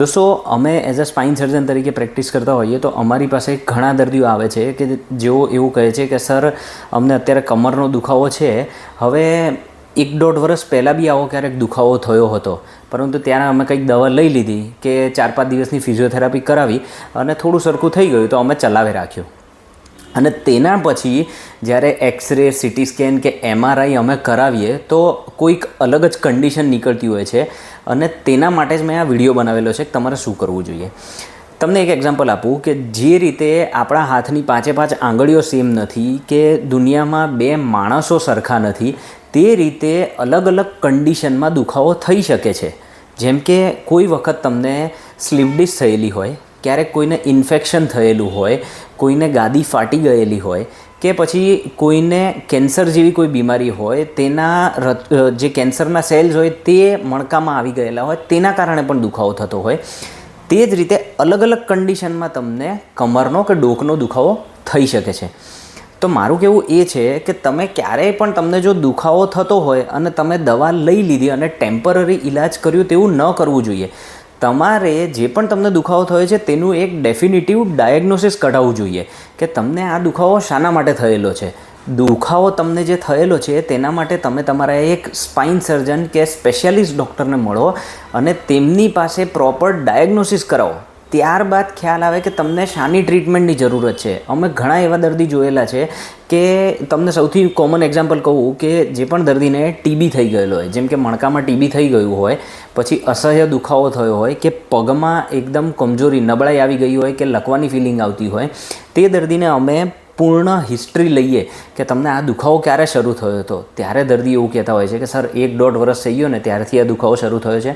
દોસ્તો અમે as a spine સર્જન તરીકે પ્રેક્ટિસ કરતા હોઈએ, તો અમારી પાસે ઘણા દર્દીઓ આવે છે કે જેઓ એવું કહે છે કે, સર, અમને અત્યારે કમરનો દુખાવો છે. હવે એક દોઢ વર્ષ પહેલાં બી આવો ક્યારેક દુખાવો થયો હતો. પરંતુ ત્યારે અમે કંઈક દવા લઈ લીધી કે ચાર પાંચ દિવસની ફિઝિયોથેરાપી કરાવી અને થોડું સરખું થઈ ગયું, તો અમે ચલાવી રાખ્યું. અને તેના પછી જ્યારે એક્સરે સીટી સ્કેન કે એમઆરઆઈ અમે કરાવીએ, તો કોઈક અલગ જ કન્ડિશન નીકળતી હોય છે. અને તેના માટે જ મેં આ વીડિયો બનાવેલો છે કે તમારે શું કરવું જોઈએ. તમને એક એક્ઝામ્પલ આપું કે જે રીતે આપણા હાથની પાંચે પાંચ આંગળીઓ સેમ નથી કે દુનિયામાં બે માણસો સરખા નથી, તે રીતે અલગ અલગ કન્ડિશનમાં દુખાવો થઈ શકે છે. જેમ કે કોઈ વખત તમને સ્લીપ ડિસ્ક થયેલી હોય ક્યારેક કોઈને ઇન્ફેક્શન થયેલું હોય, કોઈને ગાદી ફાટી ગયેલી હોય, કે પછી કોઈને કેન્સર જેવી કોઈ બીમારી હોય, તેના જે કેન્સરના સેલ્સ હોય તે મણકામાં આવી ગયેલા હોય, તેના કારણે પણ દુખાવો થતો હોય. તે જ રીતે અલગ અલગ કન્ડિશનમાં તમને કમરનો કે ડોકનો દુખાવો થઈ શકે છે. તો મારું કહેવું એ છે કે તમે ક્યારેય પણ તમને જો દુખાવો થતો હોય અને તમે દવા લઈ લીધી અને ટેમ્પરરી ઈલાજ કર્યું તેવું ન કરવું જોઈએ તમારે જે પણ તમને દુખાવો થયો છે, તેનું એક ડેફિનેટિવ ડાયગ્નોસિસ કઢાવવું જોઈએ કે તમને આ દુખાવો શાના માટે થયેલો છે. દુખાવો તમને જે થયેલો છે, તેના માટે તમે તમારા એક સ્પાઇન સર્જન કે સ્પેશિયાલિસ્ટ ડૉક્ટરને મળો અને તેમની પાસે પ્રોપર ડાયગ્નોસિસ કરાવો. ત્યારબાદ ખ્યાલ આવે કે તમને શાની ટ્રીટમેન્ટની જરૂરત છે. અમે ઘણા એવા દર્દી જોયેલા છે કે તમને સૌથી કોમન એક્ઝામ્પલ કહું કે જે પણ દર્દીને ટીબી થઈ ગયેલો હોય, જેમ કે મણકામાં ટીબી થઈ ગયું હોય, પછી અસહ્ય દુખાવો થયો હોય, કે પગમાં એકદમ કમજોરી, નબળાઈ આવી ગઈ હોય, કે લકવાની ફિલિંગ આવતી હોય, તે દર્દીને અમે પૂર્ણ હિસ્ટ્રી લઈએ કે તમને આ દુખાવો ક્યારે શરૂ થયો હતો. ત્યારે દર્દી એવું કહેતા હોય છે કે, સર, એક દોઢ વર્ષ થઈ ગયો ને, ત્યારથી આ દુખાવો શરૂ થયો છે.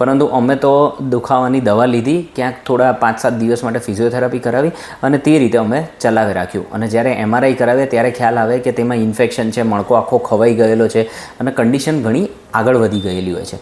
પરંતુ અમે તો દુખાવાની દવા લીધી, ક્યાંક થોડા પાંચ સાત દિવસ માટે ફિઝિયોથેરાપી કરાવી અને તે રીતે અમે ચલાવી રાખ્યું. અને જ્યારે એમઆરઆઈ કરાવે ત્યારે ખ્યાલ આવે કે તેમાં ઇન્ફેક્શન છે, મણકો આખો ખવાઈ ગયેલો છે અને કન્ડિશન ઘણી આગળ વધી ગયેલી હોય છે.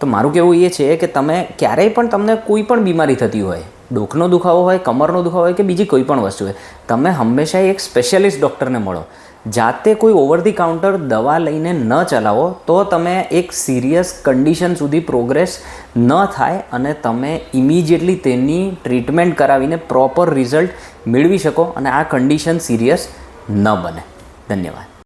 તો મારું કહેવું એ છે કે તમે ક્યારેય પણ તમને કોઈ પણ બીમારી થતી હોય ડોકનો દુખાવો હોય, કમરનો દુખાવો હોય કે બીજી કોઈ પણ વસ્તુ હોય, તમે હંમેશા એક સ્પેશિયાલિસ્ટ ડૉક્ટરને મળો. જાતે કોઈ ઓવર ધી કાઉન્ટર દવા લઈને ન ચલાવો, તો તમે એક સિરિયસ કન્ડિશન સુધી પ્રોગ્રેસ ન થાય અને તમે ઇમિજિએટલી તેની ટ્રીટમેન્ટ કરાવીને પ્રોપર રિઝલ્ટ મેળવી શકો અને આ કન્ડિશન સિરિયસ ન બને. ધન્યવાદ.